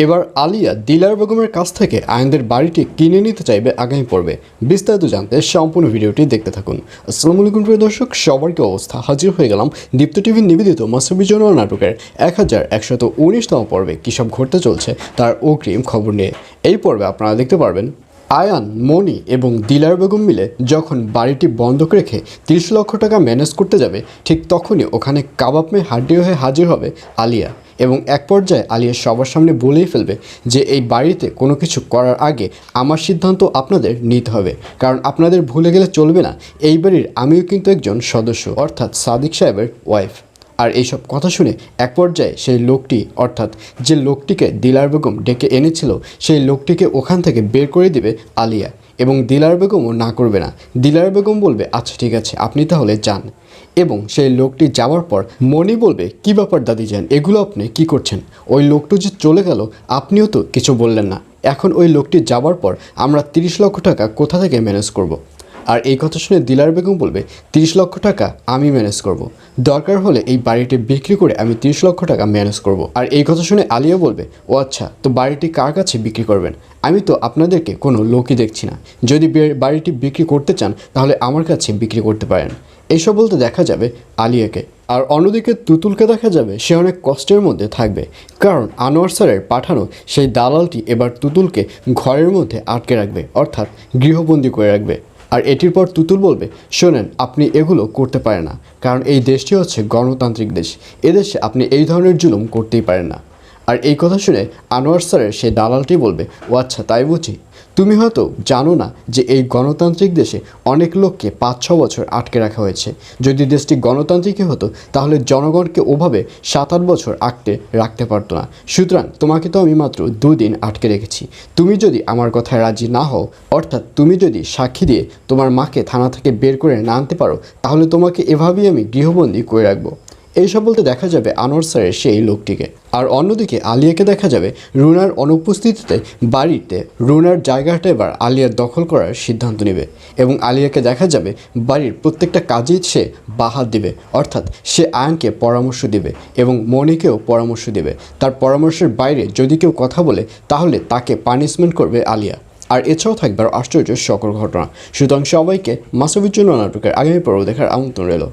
এবার আলিয়া দিলার বেগমের কাছ থেকে আয়নদের বাড়িটি কিনে নিতে চাইবে আগামী পর্বে। বিস্তারিত জানতে সম্পূর্ণ ভিডিওটি দেখতে থাকুন। আসসালামু আলাইকুম, প্রিয় দর্শক, সবার কি অবস্থা? হাজির হয়ে গেলাম দীপ্ত টিভির নিবেদিত মাসবি জন্য নাটকের এক হাজার একশত উনিশতম পর্বে কী সব ঘটতে চলছে তার অগ্রিম খবর নিয়ে। এই পর্বে আপনারা দেখতে পারবেন আয়ান মনি এবং দিলার বেগম মিলে যখন বাড়িটি বন্ধক রেখে তিরিশ লক্ষ টাকা ম্যানেজ করতে যাবে, ঠিক তখনই ওখানে কাবাব মেয়ে হাড্ডি হয়ে হাজির হবে আলিয়া। এবং এক পর্যায়ে আলিয়া সবার সামনে বলেই ফেলবে যে এই বাড়িতে কোনো কিছু করার আগে আমার সিদ্ধান্ত আপনাদের নিতে হবে। কারণ আপনাদের ভুলে গেলে চলবে না। এই বাড়ির আমিও কিন্তু একজন সদস্য, অর্থাৎ সাদিক সাহেবের ওয়াইফ আর এইসব কথা শুনে এক পর্যায়ে সেই লোকটি, অর্থাৎ যে লোকটিকে দিলার বেগম ডেকে এনেছিল, সেই লোকটিকে ওখান থেকে বের করে দিবে আলিয়া। এবং দিলার বেগমও না করবে না দিলার বেগম বলবে আচ্ছা ঠিক আছে, আপনি তাহলে যান এবং সেই লোকটি যাওয়ার পর মনি বলবে, কি ব্যাপার দাদি যান এগুলো আপনি কি করছেন ওই লোকটি যে চলে গেল, আপনিও তো কিছু বললেন না এখন ওই লোকটি যাওয়ার পর আমরা তিরিশ লক্ষ টাকা কোথা থেকে ম্যানেজ করব। আর এই কথা শুনে দিলার বেগম বলবে, তিরিশ লক্ষ টাকা আমি ম্যানেজ করব। দরকার হলে এই বাড়িটি বিক্রি করে আমি তিরিশ লক্ষ টাকা ম্যানেজ করব। আর এই কথা শুনে আলিয়া বলবে, ও আচ্ছা তো বাড়িটি কার কাছে বিক্রি করবেন? আমি তো আপনাদেরকে কোনো লোকই দেখছি না। যদি বাড়িটি বিক্রি করতে চান, তাহলে আমার কাছে বিক্রি করতে পারেন। এইসব বলতে দেখা যাবে আলিয়াকে। আর অন্যদিকে তুতুলকে দেখা যাবে, সে অনেক কষ্টের মধ্যে থাকবে। কারণ আনোয়ার স্যারের পাঠানো সেই দালালটি এবার তুতুলকে ঘরের মধ্যে আটকে রাখবে, অর্থাৎ গৃহবন্দী করে রাখবে। আর এটির পর তুতুল বলবে, শোনেন, আপনি এগুলো করতে পারেন না, কারণ এই দেশটি হচ্ছে গণতান্ত্রিক দেশ। এদেশে আপনি এই ধরনের জুলুম করতেই পারেন না। আর এই কথা শুনে আনোয়ার স্যারের সেই দালালটি বলবে ও আচ্ছা তাই বুঝি। তুমি হয়তো জানো না যে এই গণতান্ত্রিক দেশে অনেক লোককে পাঁচ ছ বছর আটকে রাখা হয়েছে। যদি দেশটি গণতান্ত্রিকই হতো, তাহলে জনগণকে ওভাবে সাত আট বছর আটকে রাখতে পারতো না। সুতরাং তোমাকে তো আমি মাত্র দুদিন আটকে রেখেছি। তুমি যদি আমার কথায় রাজি না হও, অর্থাৎ তুমি যদি সাক্ষী দিয়ে তোমার মাকে থানা থেকে বের করে না আনতে পারো, তাহলে তোমাকে এভাবেই আমি গৃহবন্দী করে রাখব। এইসব বলতে দেখা যাবে আনোয়ার স্যারের সেই লোকটিকে। আর অন্যদিকে আলিয়াকে দেখা যাবে রুনার অনুপস্থিতিতে বাড়িতে। রুনার জায়গাটা এবার আলিয়ার দখল করার সিদ্ধান্ত নেবে এবং আলিয়াকে দেখা যাবে বাড়ির প্রত্যেকটা কাজেই সে বাহাত দিবে। অর্থাৎ সে আয়নকে পরামর্শ দিবে এবং মনিকেও পরামর্শ দিবে। তার পরামর্শের বাইরে যদি কেউ কথা বলে, তাহলে তাকে পানিশমেন্ট করবে আলিয়া। আর এছাড়াও থাকবে আশ্চর্য সকল ঘটনা। সুতরাং সবাইকে মাসবির জন্য নাটকের আগামী পর্ব দেখার আমন্ত্রণ রইল।